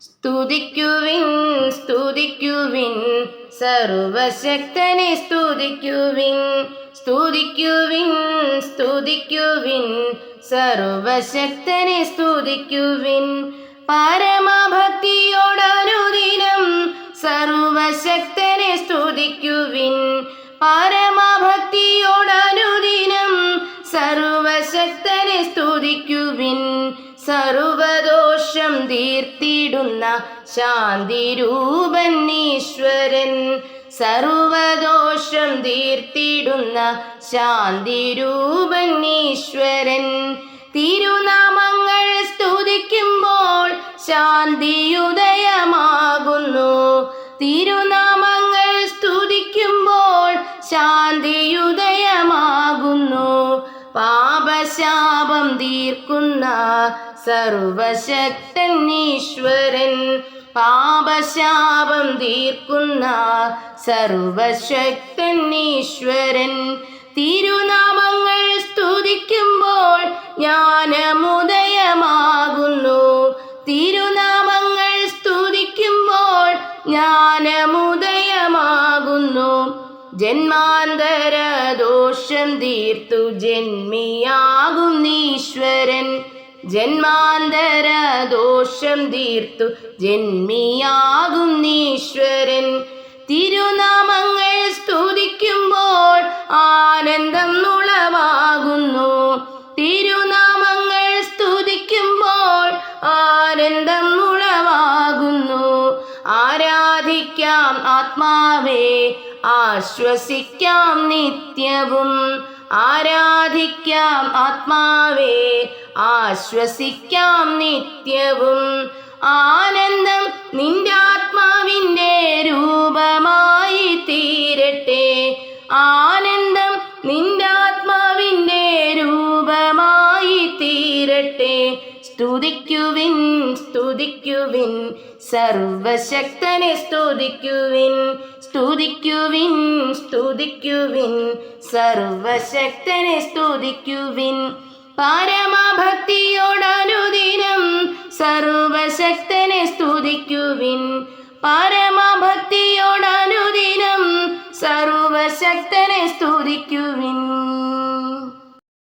സ്തുതിക്കുവിൻ സ്തുതിക്കുവിൻ. സർവശക്തനെ സ്തുതിക്കുവിൻ സ്തുതിക്കുവിൻ സ്തുതിക്കുവിൻ. സർവശക്തനെ സ്തുതിക്കുവിൻ. പരമഭക്തിയോടനുദിനം സർവശക്തനെ സ്തുതിക്കുവിൻ. പരമഭക്തിയോടനുദിനം സർവശക്തനെ സ്തുതിക്കുവിൻ. സർവദോഷം തീർത്തിടുന്ന ശാന്തിരൂപൻ ഈശ്വരൻ സർവദോഷം തീർത്തിടുന്ന ശാന്തിരൂപൻ ഈശ്വരൻ തിരുനാമങ്ങൾ സ്തുതിക്കുമ്പോൾ ശാന്തിയുദയമാകുന്നു. തിരുനാമങ്ങൾ തീർക്കുന്ന സർവശക്തൻ ഈശ്വരൻ. പാപശാപം തീർക്കുന്ന സർവശക്തൻ ഈശ്വരൻ. തിരുനാമങ്ങൾ സ്തുതിക്കുമ്പോൾ ജ്ഞാനമുദയമാകുന്നു. തിരുനാമങ്ങൾ സ്തുതിക്കുമ്പോൾ ജ്ഞാനമുദയമാകുന്നു ജന്മാന്തര ദോഷം തീർത്തു ജന്മിയാകും ഈശ്വരൻ. ജന്മാന്തര ദോഷം തീർത്തു ജന്മിയാകും ഈശ്വരൻ. തിരുനാമങ്ങൾ സ്തുതിക്കുമ്പോൾ ആനന്ദം ഉളവാകുന്നു തിരുനാമങ്ങൾ സ്തുതിക്കുമ്പോൾ ആനന്ദം ഉളവാകുന്നു ആരാധിക്കാം ആത്മാവേ ആശ്വസിക്കാം നിത്യവും ആരാധിക്കാം ആത്മാവേ ആശ്വസിക്കാം നിത്യവും. തീരട്ടെ സ്തുതിക്കുവിൻ സ്തുതിക്കുവിൻ. സർവശക്തനെ സ്തുതിക്കുവിൻ. സ്തുതിക്കുവിൻ സ്തുതിക്കുവിൻ. സർവശക്തനെ സ്തുതിക്കുവിൻ. പരമഭക്തിയോടനുദിനം സർവശക്തനെ സ്തുതിക്കുവിൻ. പരമഭക്തിയോടനുദിനം